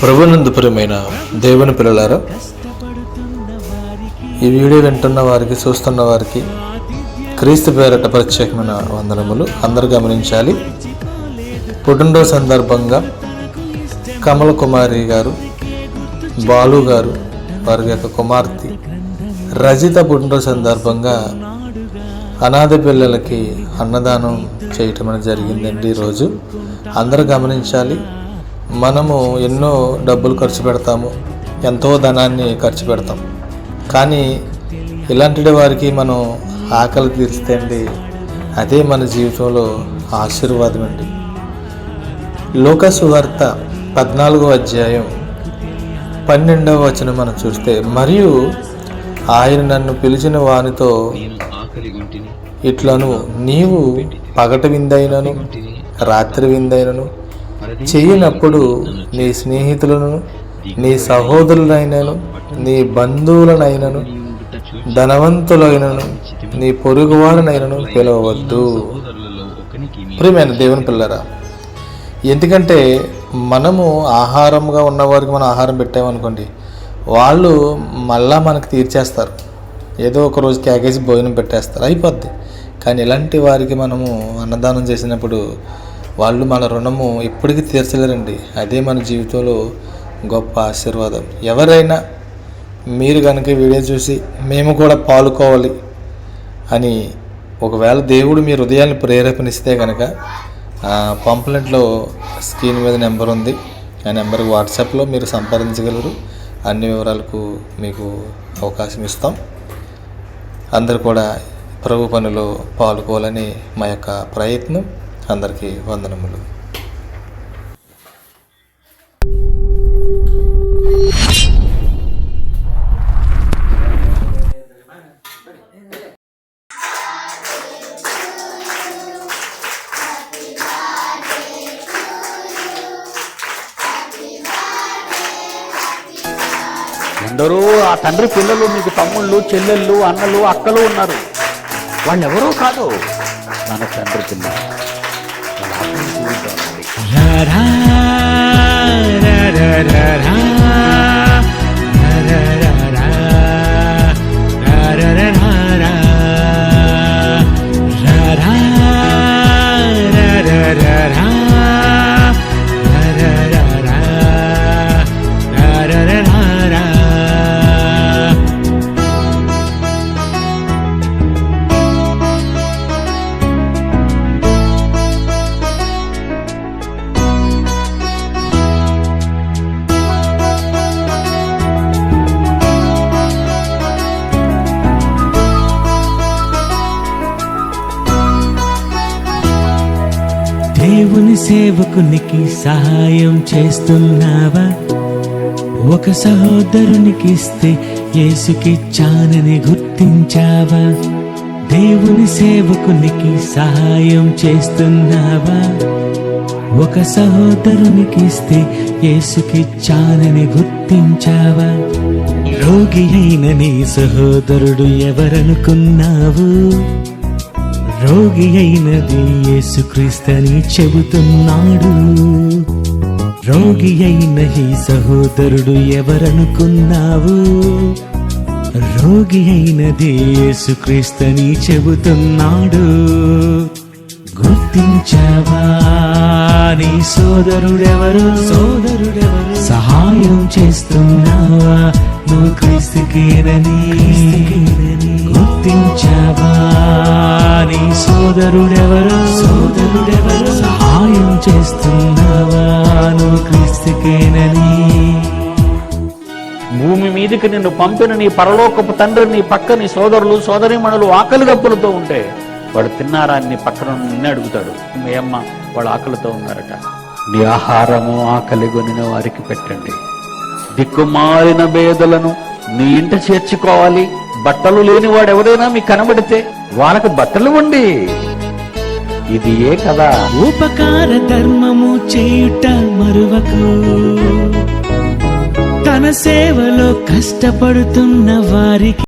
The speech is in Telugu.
ప్రభునందుపురమైన దేవుని పిల్లలారా ఈ వీడియో వింటున్న వారికి చూస్తున్న వారికి క్రీస్తు పేరట ప్రత్యేకమైన వందనములు. అందరూ గమనించాలి. పుట్టినరోజు సందర్భంగా కమల కుమారి గారు బాలు గారు వారి యొక్క కుమార్తె రజిత పుట్టినరోజు సందర్భంగా అనాథ పిల్లలకి అన్నదానం చేయటం అనేది జరిగిందండి ఈరోజు. అందరూ గమనించాలి. మనము ఎన్నో డబ్బులు ఖర్చు పెడతాము ఎంతో ధనాన్ని ఖర్చు పెడతాం. కానీ ఇలాంటి వారికి మనం ఆకలి తీరిస్తే అండి అదే మన జీవితంలో ఆశీర్వాదం అండి లోకసువార్త పద్నాలుగో అధ్యాయం పన్నెండవ వచనం మనం చూస్తే మరియు ఆయన నన్ను పిలిచిన వానితో ఇట్లను నీవు పగట విందైనను రాత్రి విందైనను చేయనప్పుడు నీ స్నేహితులను నీ సహోదరులైనను నీ బంధువులనైనను ధనవంతులైనను నీ పొరుగువారినైనను పిలవవద్దు. ప్రియమైన దేవుని పిల్లరా ఎందుకంటే మనము ఆహారంగా ఉన్నవారికి మనం ఆహారం పెట్టామనుకోండి వాళ్ళు మళ్ళా మనకు తీర్చేస్తారు. ఏదో ఒక రోజు క్యాకేసి భోజనం పెట్టేస్తారు అయిపోద్ది. కానీ ఇలాంటి వారికి మనము అన్నదానం చేసినప్పుడు వాళ్ళు మన రుణము ఇప్పటికీ తీర్చలేరండి. అదే మన జీవితంలో గొప్ప ఆశీర్వాదం. ఎవరైనా మీరు కనుక వీడియో చూసి మేము కూడా పాలుకోవాలి అని ఒకవేళ దేవుడు మీ హృదయాన్ని ప్రేరేపణిస్తే కనుక పంప్లెంట్లో స్క్రీన్ మీద నెంబర్ ఉంది. ఆ నెంబర్కి వాట్సాప్లో మీరు సంప్రదించగలరు. అన్ని వివరాలకు మీకు అవకాశం ఇస్తాం. అందరు కూడా ప్రభు పనిలో పాల్గొవాలని మా యొక్క ప్రయత్నం. అందరికీ వందనములు. ఎందరో ఆ తండ్రి పిల్లలు మీకు తమ్ముళ్ళు చెల్లెళ్ళు అన్నలు అక్కలు ఉన్నారు. వాళ్ళెవరూ కాదు మన తండ్రి పిల్లలు. వాళ్ళ ఆత్మీయ జీవితంలో దేవుని సేవకునికి సహాయం చేస్తున్నావా? ఒక సహోదరునికి ఇస్తే యేసుకిచ్చానని గుర్తించావా? దేవుని సేవకునికి సహాయం చేస్తున్నావా? ఒక సహోదరునికి ఇస్తే యేసుకిచ్చానని గుర్తించావా? రోగి అయిన నీ సహోదరుడు ఎవరనుకున్నావు? రోగి అయినది యేసుక్రీస్తని చెబుతున్నాడు. రోగి అయిన ఈ సహోదరుడు ఎవరనుకున్నావు? రోగి అయినది యేసుక్రీస్తని చెబుతున్నాడు. గుర్తించావా నీ సోదరుడెవరు? సోదరుడెవరు? సహాయం చేస్తున్నావా? నువ్వు క్రీస్తుకేనని? గుర్తించావా నీ సోదరుడెవరు? సోదరుడెవరు? సహాయం చేస్తున్నావా? నువ్వు క్రీస్తుకేనని. భూమి మీదకి నిన్ను పంపిన నీ పరలోకపు తండ్రి నీ పక్క నీ సోదరులు సోదరిమణులు ఆకలి దప్పులతో ఉంటే వాడు తిన్నారా నీ పక్కన నిన్నే అడుగుతాడు. మీ అమ్మ వాళ్ళు ఆకలితో ఉన్నారట. నీ ఆహారము ఆకలి కొనిన వారికి పెట్టండి. దిక్కుమాలిన బేదలను నీ ఇంట చేర్చుకోవాలి. బట్టలు లేని వాడు ఎవరైనా మీకు కనబడితే వాళ్ళకు బట్టలు ఉండి ఇది ఏ కదా ఉపకార ధర్మము చేయుట మరువకు. తన సేవలో కష్టపడుతున్న వారికి